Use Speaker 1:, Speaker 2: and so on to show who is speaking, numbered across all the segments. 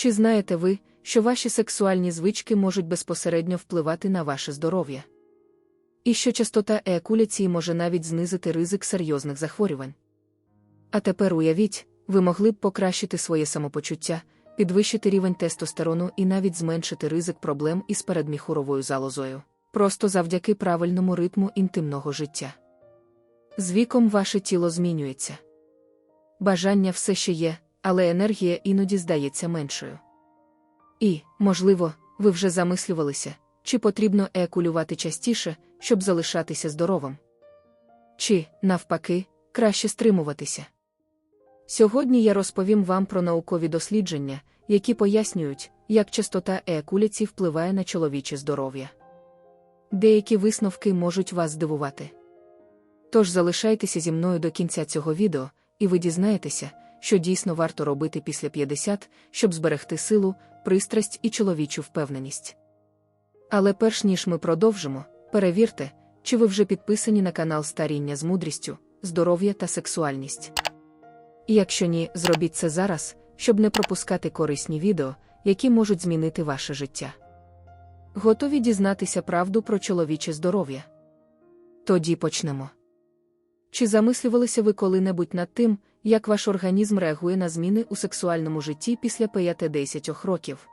Speaker 1: Чи знаєте ви, що ваші сексуальні звички можуть безпосередньо впливати на ваше здоров'я? І що частота еякуляції може навіть знизити ризик серйозних захворювань? А тепер уявіть, ви могли б покращити своє самопочуття, підвищити рівень тестостерону і навіть зменшити ризик проблем із передміхуровою залозою, просто завдяки правильному ритму інтимного життя. З віком ваше тіло змінюється. Бажання все ще є, але енергія іноді здається меншою. І, можливо, ви вже замислювалися, чи потрібно еякулювати частіше, щоб залишатися здоровим. Чи, навпаки, краще стримуватися. Сьогодні я розповім вам про наукові дослідження, які пояснюють, як частота еякуляції впливає на чоловіче здоров'я. Деякі висновки можуть вас здивувати. Тож залишайтеся зі мною до кінця цього відео, і ви дізнаєтеся, що дійсно варто робити після 50, щоб зберегти силу, пристрасть і чоловічу впевненість. Але перш ніж ми продовжимо, перевірте, чи ви вже підписані на канал Старіння з мудрістю, здоров'я та сексуальність. І якщо ні, зробіть це зараз, щоб не пропускати корисні відео, які можуть змінити ваше життя. Готові дізнатися правду про чоловіче здоров'я? Тоді почнемо. Чи замислювалися ви коли-небудь над тим, як ваш організм реагує на зміни у сексуальному житті після 5-10 років?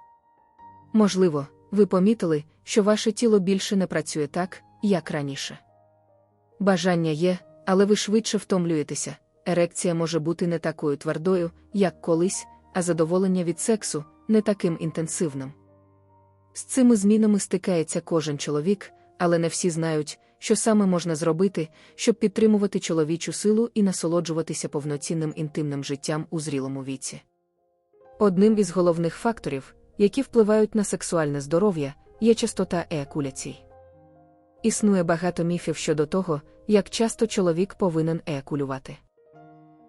Speaker 1: Можливо, ви помітили, що ваше тіло більше не працює так, як раніше. Бажання є, але ви швидше втомлюєтеся. Ерекція може бути не такою твердою, як колись, а задоволення від сексу не таким інтенсивним. З цими змінами стикається кожен чоловік, але не всі знають, що саме можна зробити, щоб підтримувати чоловічу силу і насолоджуватися повноцінним інтимним життям у зрілому віці. Одним із головних факторів, які впливають на сексуальне здоров'я, є частота еякуляцій. Існує багато міфів щодо того, як часто чоловік повинен еякулювати.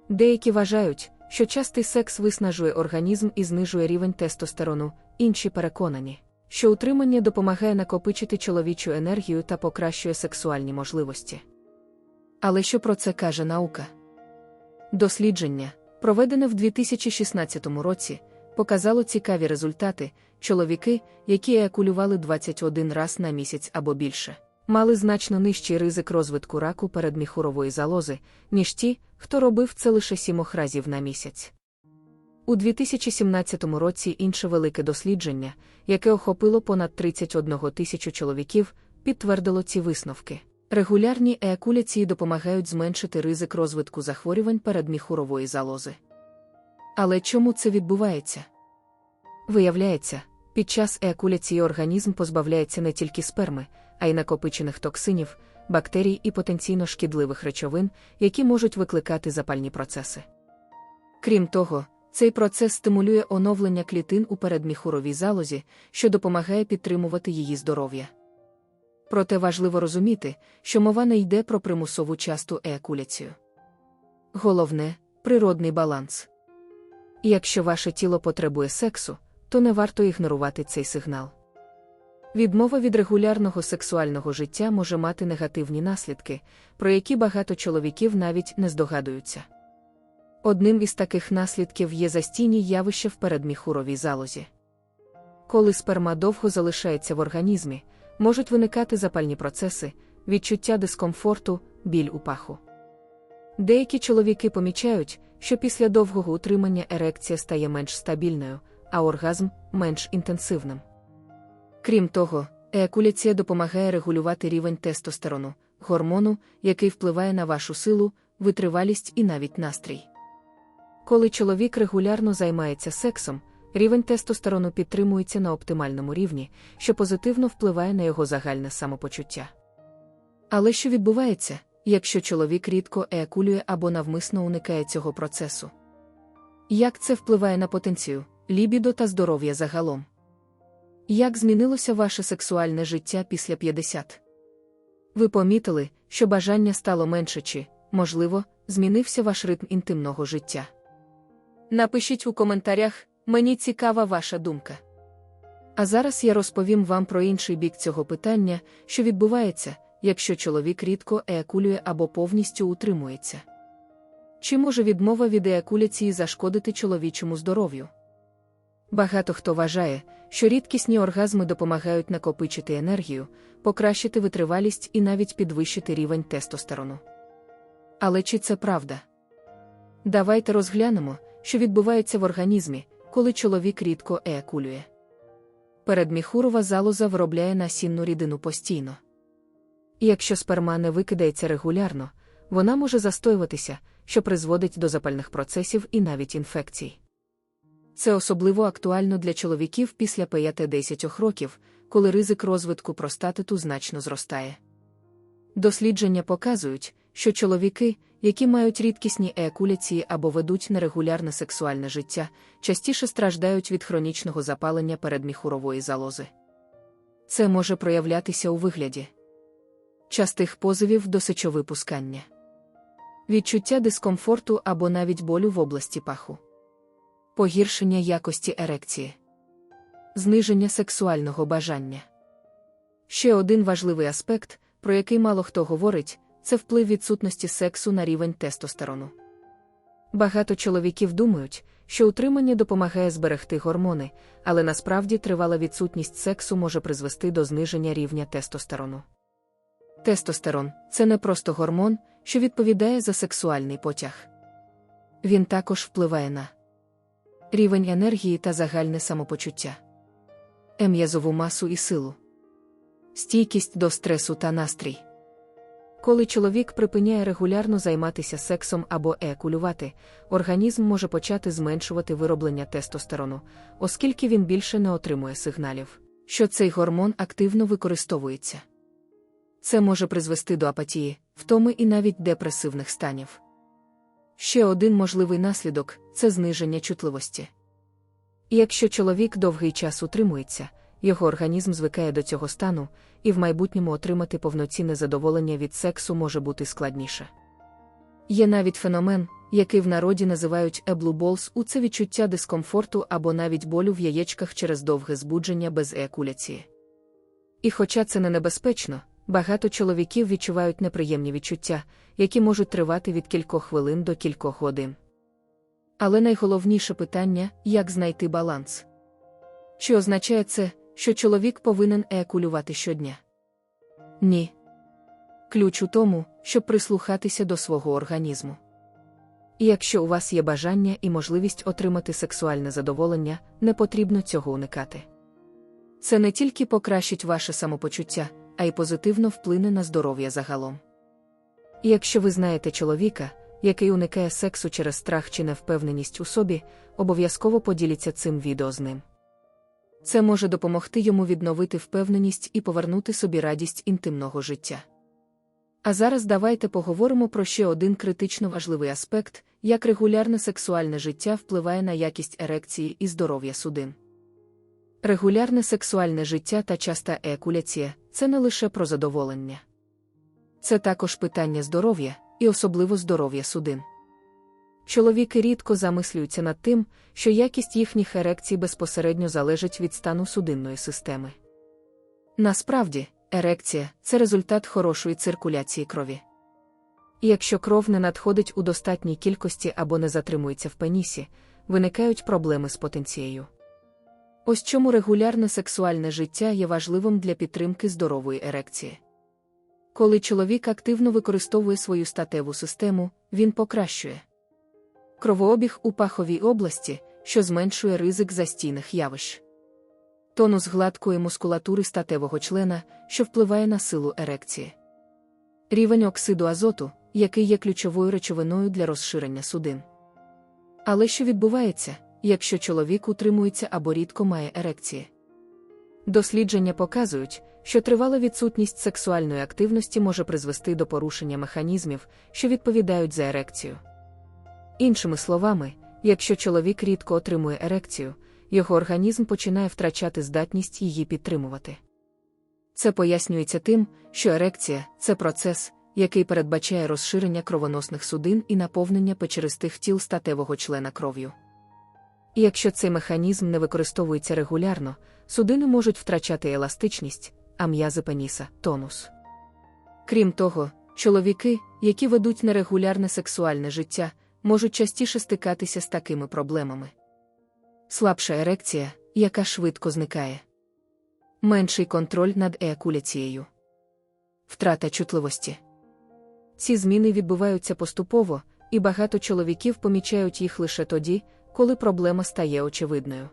Speaker 1: Деякі вважають, що частий секс виснажує організм і знижує рівень тестостерону, інші переконані, що утримання допомагає накопичити чоловічу енергію та покращує сексуальні можливості. Але що про це каже наука? Дослідження, проведене в 2016 році, показало цікаві результати чоловіки, які еякулювали 21 раз на місяць або більше мали значно нижчий ризик розвитку раку передміхурової залози, ніж ті, хто робив це лише сімох разів на місяць. У 2017 році інше велике дослідження, яке охопило понад 31 тисячу чоловіків, підтвердило ці висновки. Регулярні еякуляції допомагають зменшити ризик розвитку захворювань передміхурової залози. Але чому це відбувається? Виявляється, під час еякуляції організм позбавляється не тільки сперми, а й накопичених токсинів, бактерій і потенційно шкідливих речовин, які можуть викликати запальні процеси. Крім того, цей процес стимулює оновлення клітин у передміхуровій залозі, що допомагає підтримувати її здоров'я. Проте важливо розуміти, що мова не йде про примусову часту еякуляцію. Головне природний баланс. Якщо ваше тіло потребує сексу, то не варто ігнорувати цей сигнал. Відмова від регулярного сексуального життя може мати негативні наслідки, про які багато чоловіків навіть не здогадуються. Одним із таких наслідків є застійні явища в передміхуровій залозі. Коли сперма довго залишається в організмі, можуть виникати запальні процеси, відчуття дискомфорту, біль у паху. Деякі чоловіки помічають, що після довгого утримання ерекція стає менш стабільною, а оргазм менш інтенсивним. Крім того, еякуляція допомагає регулювати рівень тестостерону, гормону, який впливає на вашу силу, витривалість і навіть настрій. Коли чоловік регулярно займається сексом, рівень тестостерону підтримується на оптимальному рівні, що позитивно впливає на його загальне самопочуття. Але що відбувається, якщо чоловік рідко еякулює або навмисно уникає цього процесу? Як це впливає на потенцію, лібідо та здоров'я загалом? Як змінилося ваше сексуальне життя після 50? Ви помітили, що бажання стало менше чи, можливо, змінився ваш ритм інтимного життя? Напишіть у коментарях, мені цікава ваша думка. А зараз я розповім вам про інший бік цього питання, що відбувається, якщо чоловік рідко еякулює або повністю утримується. Чи може відмова від еякуляції зашкодити чоловічому здоров'ю? Багато хто вважає, що рідкісні оргазми допомагають накопичити енергію, покращити витривалість і навіть підвищити рівень тестостерону. Але чи це правда? Давайте розглянемо, що відбувається в організмі, коли чоловік рідко еякулює. Передміхурова залоза виробляє насінну рідину постійно. І якщо сперма не викидається регулярно, вона може застоюватися, що призводить до запальних процесів і навіть інфекцій. Це особливо актуально для чоловіків після 5-10 років, коли ризик розвитку простатиту значно зростає. Дослідження показують, що чоловіки, які мають рідкісні еякуляції або ведуть нерегулярне сексуальне життя, частіше страждають від хронічного запалення передміхурової залози. Це може проявлятися у вигляді частих позовів до сечовипускання, відчуття дискомфорту або навіть болю в області паху, погіршення якості ерекції, зниження сексуального бажання. Ще один важливий аспект, про який мало хто говорить, це вплив відсутності сексу на рівень тестостерону. Багато чоловіків думають, що утримання допомагає зберегти гормони, але насправді тривала відсутність сексу може призвести до зниження рівня тестостерону. Тестостерон це не просто гормон, що відповідає за сексуальний потяг. Він також впливає на рівень енергії та загальне самопочуття, ем'язову масу і силу, стійкість до стресу та настрій. Коли чоловік припиняє регулярно займатися сексом або екулювати, організм може почати зменшувати вироблення тестостерону, оскільки він більше не отримує сигналів, що цей гормон активно використовується. Це може призвести до апатії, втоми і навіть депресивних станів. Ще один можливий наслідок це зниження чутливості. І якщо чоловік довгий час утримується, його організм звикає до цього стану, і в майбутньому отримати повноцінне задоволення від сексу може бути складніше. Є навіть феномен, який в народі називають еблуболс, у це відчуття дискомфорту або навіть болю в яєчках через довге збудження без еякуляції. І хоча це не небезпечно, багато чоловіків відчувають неприємні відчуття, які можуть тривати від кількох хвилин до кількох годин. Але найголовніше питання як знайти баланс. Чи означає це, що чоловік повинен еякулювати щодня? Ні. Ключ у тому, щоб прислухатися до свого організму. І якщо у вас є бажання і можливість отримати сексуальне задоволення, не потрібно цього уникати. Це не тільки покращить ваше самопочуття, а й позитивно вплине на здоров'я загалом. І якщо ви знаєте чоловіка, який уникає сексу через страх чи невпевненість у собі, обов'язково поділіться цим відео з ним. Це може допомогти йому відновити впевненість і повернути собі радість інтимного життя. А зараз давайте поговоримо про ще один критично важливий аспект, як регулярне сексуальне життя впливає на якість ерекції і здоров'я судин. Регулярне сексуальне життя та часта еякуляція це не лише про задоволення. Це також питання здоров'я і особливо здоров'я судин. Чоловіки рідко замислюються над тим, що якість їхніх ерекцій безпосередньо залежить від стану судинної системи. Насправді, ерекція це результат хорошої циркуляції крові. Якщо кров не надходить у достатній кількості або не затримується в пенісі, виникають проблеми з потенцією. Ось чому регулярне сексуальне життя є важливим для підтримки здорової ерекції. Коли чоловік активно використовує свою статеву систему, він покращує кровообіг у паховій області, що зменшує ризик застійних явищ, тонус гладкої мускулатури статевого члена, що впливає на силу ерекції, рівень оксиду азоту, який є ключовою речовиною для розширення судин. Але що відбувається, якщо чоловік утримується або рідко має ерекції? Дослідження показують, що тривала відсутність сексуальної активності може призвести до порушення механізмів, що відповідають за ерекцію. Іншими словами, якщо чоловік рідко отримує ерекцію, його організм починає втрачати здатність її підтримувати. Це пояснюється тим, що ерекція це процес, який передбачає розширення кровоносних судин і наповнення печеристих тіл статевого члена кров'ю. І якщо цей механізм не використовується регулярно, судини можуть втрачати еластичність, а м'язи пеніса тонус. Крім того, чоловіки, які ведуть нерегулярне сексуальне життя, можуть частіше стикатися з такими проблемами. Слабша ерекція, яка швидко зникає. Менший контроль над еякуляцією. Втрата чутливості. Ці зміни відбуваються поступово, і багато чоловіків помічають їх лише тоді, коли проблема стає очевидною.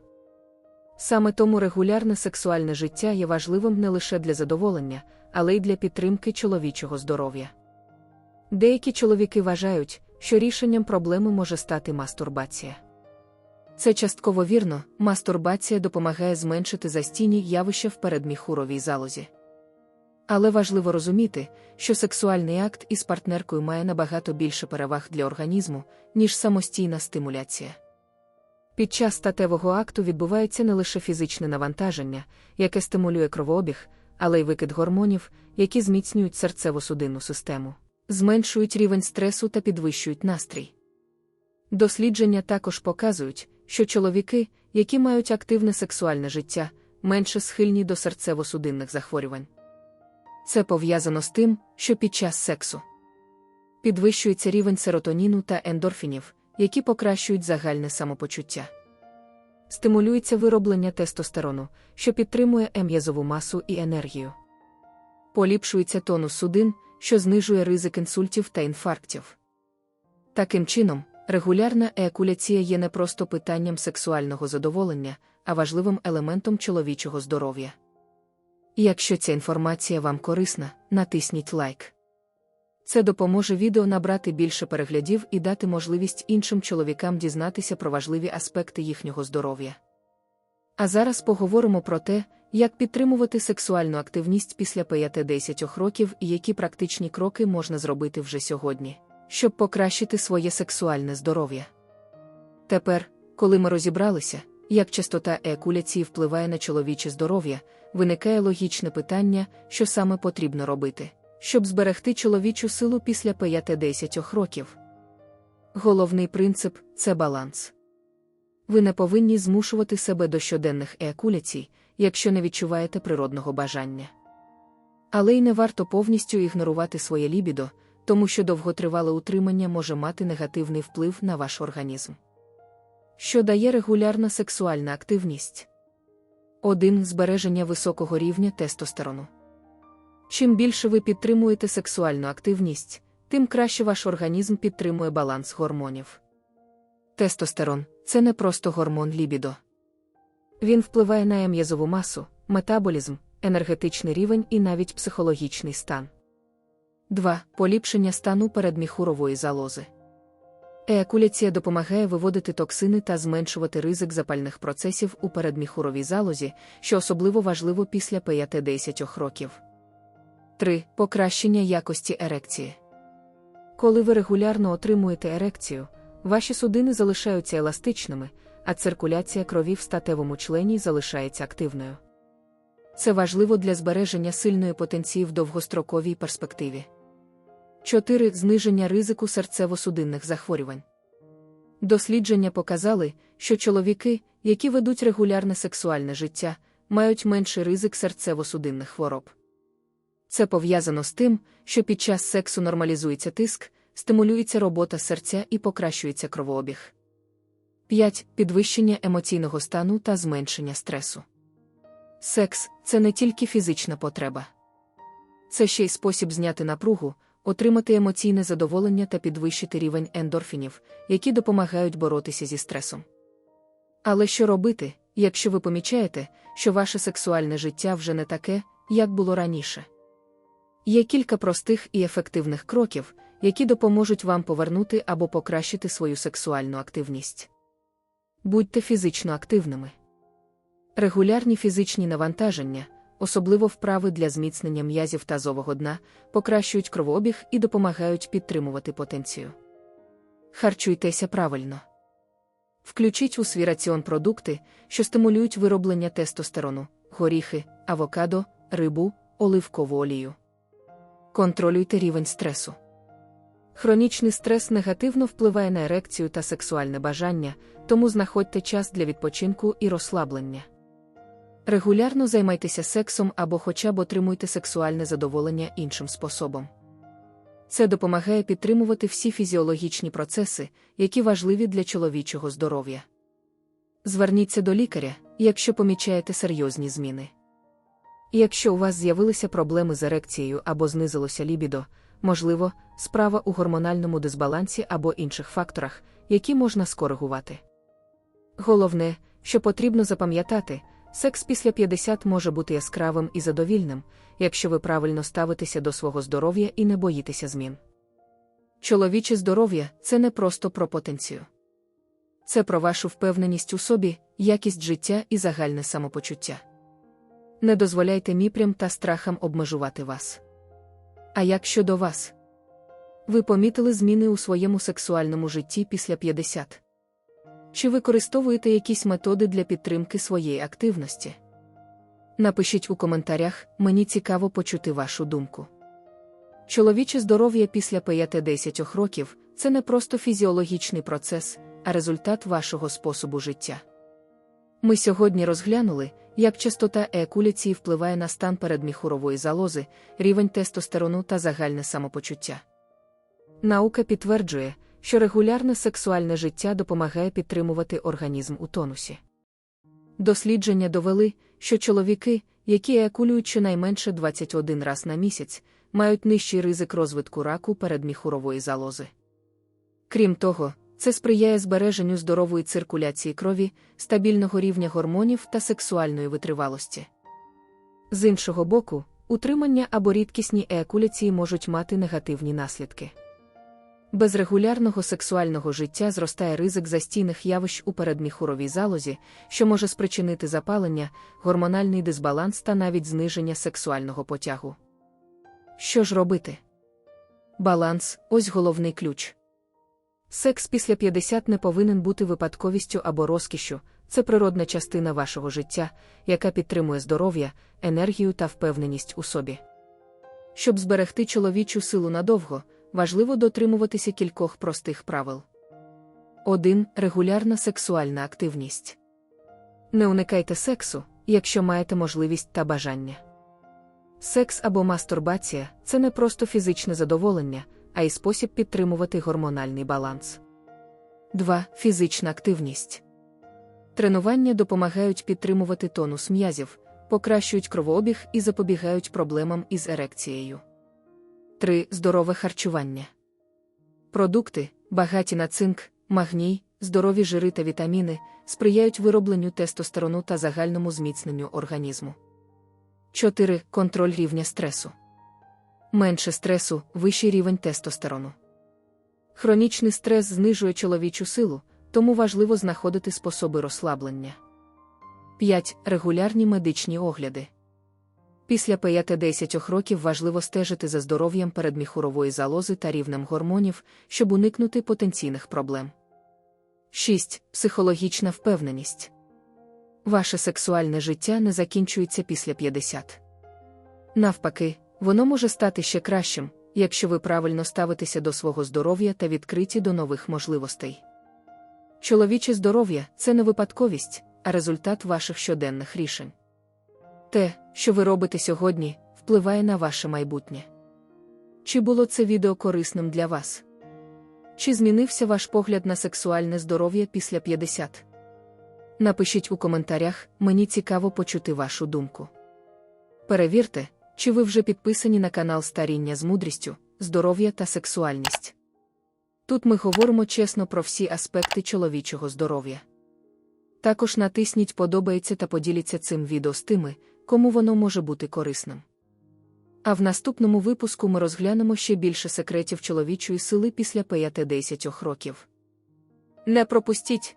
Speaker 1: Саме тому регулярне сексуальне життя є важливим не лише для задоволення, але й для підтримки чоловічого здоров'я. Деякі чоловіки вважають, що рішенням проблеми може стати мастурбація. Це частково вірно, мастурбація допомагає зменшити застійні явища в передміхуровій залозі. Але важливо розуміти, що сексуальний акт із партнеркою має набагато більше переваг для організму, ніж самостійна стимуляція. Під час статевого акту відбувається не лише фізичне навантаження, яке стимулює кровообіг, але й викид гормонів, які зміцнюють серцево-судинну систему, зменшують рівень стресу та підвищують настрій. Дослідження також показують, що чоловіки, які мають активне сексуальне життя, менше схильні до серцево-судинних захворювань. Це пов'язано з тим, що під час сексу підвищується рівень серотоніну та ендорфінів, які покращують загальне самопочуття. Стимулюється вироблення тестостерону, що підтримує ем'язову масу і енергію. Поліпшується тонус судин, що знижує ризик інсультів та інфарктів. Таким чином, регулярна еякуляція є не просто питанням сексуального задоволення, а важливим елементом чоловічого здоров'я. Якщо ця інформація вам корисна, натисніть лайк. Це допоможе відео набрати більше переглядів і дати можливість іншим чоловікам дізнатися про важливі аспекти їхнього здоров'я. А зараз поговоримо про те, як підтримувати сексуальну активність після 5-10 років і які практичні кроки можна зробити вже сьогодні, щоб покращити своє сексуальне здоров'я. Тепер, коли ми розібралися, як частота еякуляції впливає на чоловіче здоров'я, виникає логічне питання, що саме потрібно робити щоб зберегти чоловічу силу після 5-10 років. Головний принцип це баланс. Ви не повинні змушувати себе до щоденних еякуляцій, якщо не відчуваєте природного бажання. Але й не варто повністю ігнорувати своє лібідо, тому що довготривале утримання може мати негативний вплив на ваш організм. Що дає регулярна сексуальна активність? 1. Збереження високого рівня тестостерону. Чим більше ви підтримуєте сексуальну активність, тим краще ваш організм підтримує баланс гормонів. Тестостерон це не просто гормон лібідо. Він впливає на м'язову масу, метаболізм, енергетичний рівень і навіть психологічний стан. 2. Поліпшення стану передміхурової залози. Еякуляція допомагає виводити токсини та зменшувати ризик запальних процесів у передміхуровій залозі, що особливо важливо після 5-10 років. 3. Покращення якості ерекції. Коли ви регулярно отримуєте ерекцію, ваші судини залишаються еластичними, а циркуляція крові в статевому члені залишається активною. Це важливо для збереження сильної потенції в довгостроковій перспективі. 4. Зниження ризику серцево-судинних захворювань. Дослідження показали, що чоловіки, які ведуть регулярне сексуальне життя, мають менший ризик серцево-судинних хвороб. Це пов'язано з тим, що під час сексу нормалізується тиск, стимулюється робота серця і покращується кровообіг. 5. Підвищення емоційного стану та зменшення стресу. Секс це не тільки фізична потреба. Це ще й спосіб зняти напругу, отримати емоційне задоволення та підвищити рівень ендорфінів, які допомагають боротися зі стресом. Але що робити, якщо ви помічаєте, що ваше сексуальне життя вже не таке, як було раніше? Є кілька простих і ефективних кроків, які допоможуть вам повернути або покращити свою сексуальну активність. Будьте фізично активними. Регулярні фізичні навантаження, особливо вправи для зміцнення м'язів тазового дна, покращують кровообіг і допомагають підтримувати потенцію. Харчуйтеся правильно. Включіть у свій раціон продукти, що стимулюють вироблення тестостерону, горіхи, авокадо, рибу, оливкову олію. Контролюйте рівень стресу. Хронічний стрес негативно впливає на ерекцію та сексуальне бажання, тому знаходьте час для відпочинку і розслаблення. Регулярно займайтеся сексом або хоча б отримуйте сексуальне задоволення іншим способом. Це допомагає підтримувати всі фізіологічні процеси, які важливі для чоловічого здоров'я. Зверніться до лікаря, якщо помічаєте серйозні зміни. Якщо у вас з'явилися проблеми з ерекцією або знизилося лібідо, можливо, справа у гормональному дисбалансі або інших факторах, які можна скоригувати. Головне, що потрібно запам'ятати, секс після 50 може бути яскравим і задовільним, якщо ви правильно ставитеся до свого здоров'я і не боїтеся змін. Чоловіче здоров'я це не просто про потенцію. Це про вашу впевненість у собі, якість життя і загальне самопочуття. Не дозволяйте міпрям та страхам обмежувати вас. А як щодо вас? Ви помітили зміни у своєму сексуальному житті після 50? Чи використовуєте якісь методи для підтримки своєї активності? Напишіть у коментарях, мені цікаво почути вашу думку. Чоловіче здоров'я після 5-10 років це не просто фізіологічний процес, а результат вашого способу життя. Ми сьогодні розглянули, як частота еякуляції впливає на стан передміхурової залози, рівень тестостерону та загальне самопочуття. Наука підтверджує, що регулярне сексуальне життя допомагає підтримувати організм у тонусі. Дослідження довели, що чоловіки, які еякулюють щонайменше 21 раз на місяць, мають нижчий ризик розвитку раку передміхурової залози. Крім того, це сприяє збереженню здорової циркуляції крові, стабільного рівня гормонів та сексуальної витривалості. З іншого боку, утримання або рідкісні еякуляції можуть мати негативні наслідки. Без регулярного сексуального життя зростає ризик застійних явищ у передміхуровій залозі, що може спричинити запалення, гормональний дисбаланс та навіть зниження сексуального потягу. Що ж робити? Баланс ось головний ключ. Секс після 50 не повинен бути випадковістю або розкішю, це природна частина вашого життя, яка підтримує здоров'я, енергію та впевненість у собі. Щоб зберегти чоловічу силу надовго, важливо дотримуватися кількох простих правил. 1. Регулярна сексуальна активність. Не уникайте сексу, якщо маєте можливість та бажання. Секс або мастурбація це не просто фізичне задоволення, а й спосіб підтримувати гормональний баланс. 2. Фізична активність. Тренування допомагають підтримувати тонус м'язів, покращують кровообіг і запобігають проблемам із ерекцією. 3. Здорове харчування. Продукти, багаті на цинк, магній, здорові жири та вітаміни, сприяють виробленню тестостерону та загальному зміцненню організму. 4. Контроль рівня стресу. Менше стресу, вищий рівень тестостерону. Хронічний стрес знижує чоловічу силу, тому важливо знаходити способи розслаблення. 5. Регулярні медичні огляди. Після 5-10 років важливо стежити за здоров'ям передміхурової залози та рівнем гормонів, щоб уникнути потенційних проблем. 6. Психологічна впевненість. Ваше сексуальне життя не закінчується після 50. Навпаки, воно може стати ще кращим, якщо ви правильно ставитеся до свого здоров'я та відкриті до нових можливостей. Чоловіче здоров'я це не випадковість, а результат ваших щоденних рішень. Те, що ви робите сьогодні, впливає на ваше майбутнє. Чи було це відео корисним для вас? Чи змінився ваш погляд на сексуальне здоров'я після 50? Напишіть у коментарях, мені цікаво почути вашу думку. Перевірте, чи ви вже підписані на канал Старіння з мудрістю, здоров'я та сексуальність. Тут ми говоримо чесно про всі аспекти чоловічого здоров'я. Також натисніть подобається та поділіться цим відео з тими, кому воно може бути корисним. А в наступному випуску ми розглянемо ще більше секретів чоловічої сили після 5-10 років. Не пропустіть!